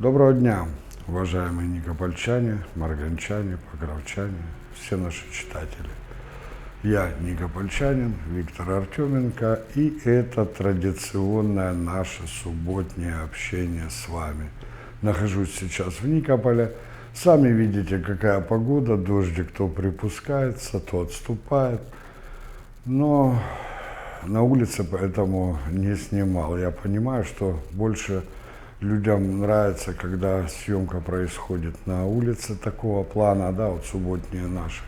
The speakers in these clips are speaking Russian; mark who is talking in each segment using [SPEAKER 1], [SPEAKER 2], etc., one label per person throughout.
[SPEAKER 1] Доброго дня, уважаемые никопольчане, марганчане, покровчане, все наши читатели. Я никопольчанин Виктор Артеменко, и это традиционное наше субботнее общение с вами. Нахожусь сейчас в Никополе. Сами видите, какая погода, дождик то припускается, то отступает. Но на улице поэтому не снимал. Я понимаю, что больше людям нравится, когда съемка происходит на улице такого плана, да, вот субботние наши.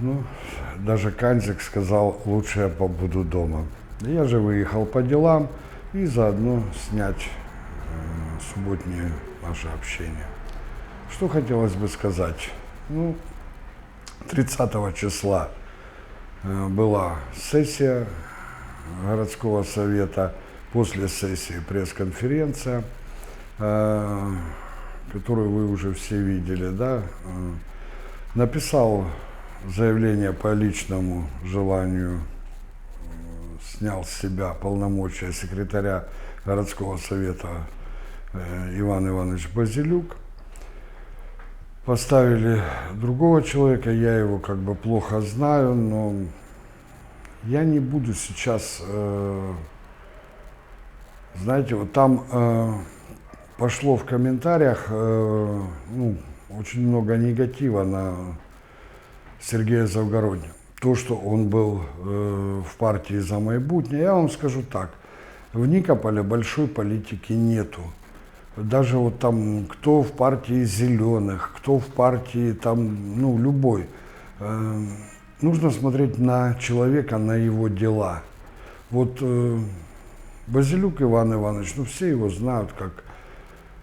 [SPEAKER 1] Ну, даже Канзик сказал, лучше я побуду дома. Я же выехал по делам и заодно снять э, субботнее наше общение. Что хотелось бы сказать? Ну, 30 числа э, была сессия городского совета, после сессии пресс-конференция, э, которую вы уже все видели, да, э, написал заявление по личному желанию, снял с себя полномочия секретаря городского совета Иван Иванович Базилюк. Поставили другого человека, я его как бы плохо знаю, но я не буду сейчас, э, знаете, вот там э, пошло в комментариях э, ну, очень много негатива на Сергея Завгородня. То, что он был в партии за майбутнее, я вам скажу так, в Никополе большой политики нету даже вот там, кто в партии зеленых, кто в партии там, ну, любой. Э, нужно смотреть на человека, на его дела. Вот э, Базилюк Иван Иванович, ну, все его знают как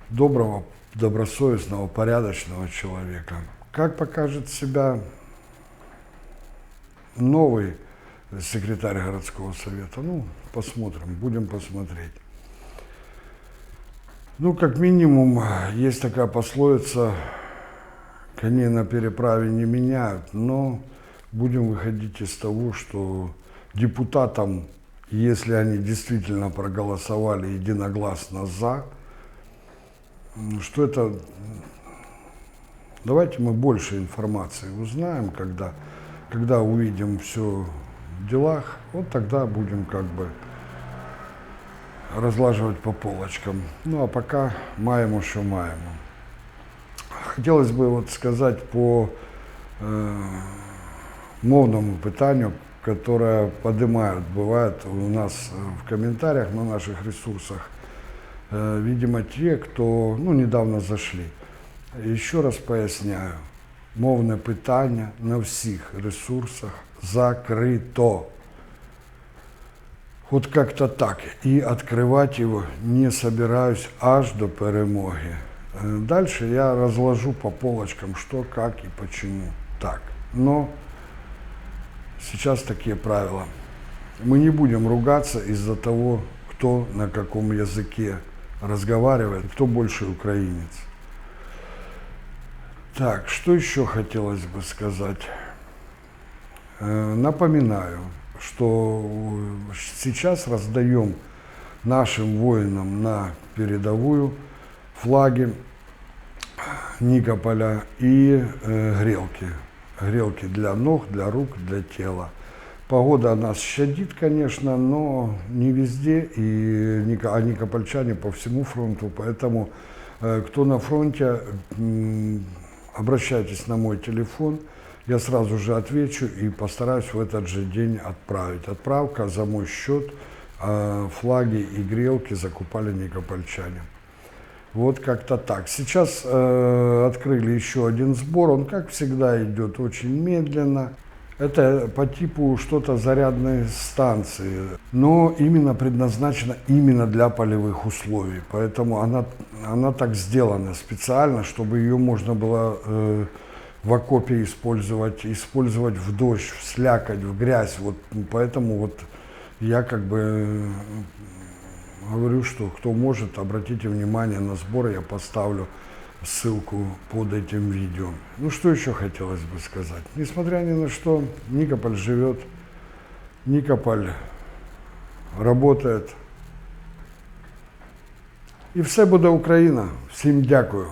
[SPEAKER 1] доброго, добросовестного, порядочного человека. Как покажет себя новый секретарь городского совета? Ну, посмотрим, будем посмотреть. Ну, как минимум, есть такая пословица, коней на переправе не меняют, но будем выходить из того, что депутатам, если они действительно проголосовали единогласно за, что это... Давайте мы больше информации узнаем, когда, когда увидим все в делах, вот тогда будем как бы разлаживать по полочкам. Ну а пока маємо, що маємо. Хотілося б от сказати по э, мовному питанню, которое поднимают, бывает у нас в комментариях на наших ресурсах. Э, видимо, те, кто ну, недавно зашли. Еще раз поясняю, мовне питання на всіх ресурсах закрито. Вот как-то так. И открывать его не собираюсь аж до перемоги. Э, дальше я разложу по полочкам, что, как и почему так. Но сейчас такие правила. Мы не будем ругаться из-за того, кто на каком языке разговаривает, кто больше украинец. Так, что еще хотелось бы сказать? Э, напоминаю, что сейчас раздаем нашим воинам на передовую флаги Никополя и э, грелки. Грелки для ног, для рук, для тела. Погода нас щадит, конечно, но не везде, и а никопольчане по всему фронту, поэтому э, кто на фронте, обращайтесь на мой телефон – я сразу же отвечу и постараюсь в этот же день отправить. Отправка за мой счет, а флаги и грелки закупали никопольчане. Вот как-то так. Сейчас э, открыли еще один сбор. Он, как всегда, идет очень медленно. Это по типу что-то зарядной станции, но именно предназначена именно для полевых условий. Поэтому она, она так сделана специально, чтобы ее можно было э, в окопе использовать, использовать в дождь, в слякоть, в грязь. Вот поэтому вот я как бы э, говорю, что кто может, обратите внимание на сборы, я поставлю ссылку под этим видео. Ну что еще хотелось бы сказать? Несмотря ни на что, Никополь живет, Никополь работает. І все буде Україна. Всім дякую.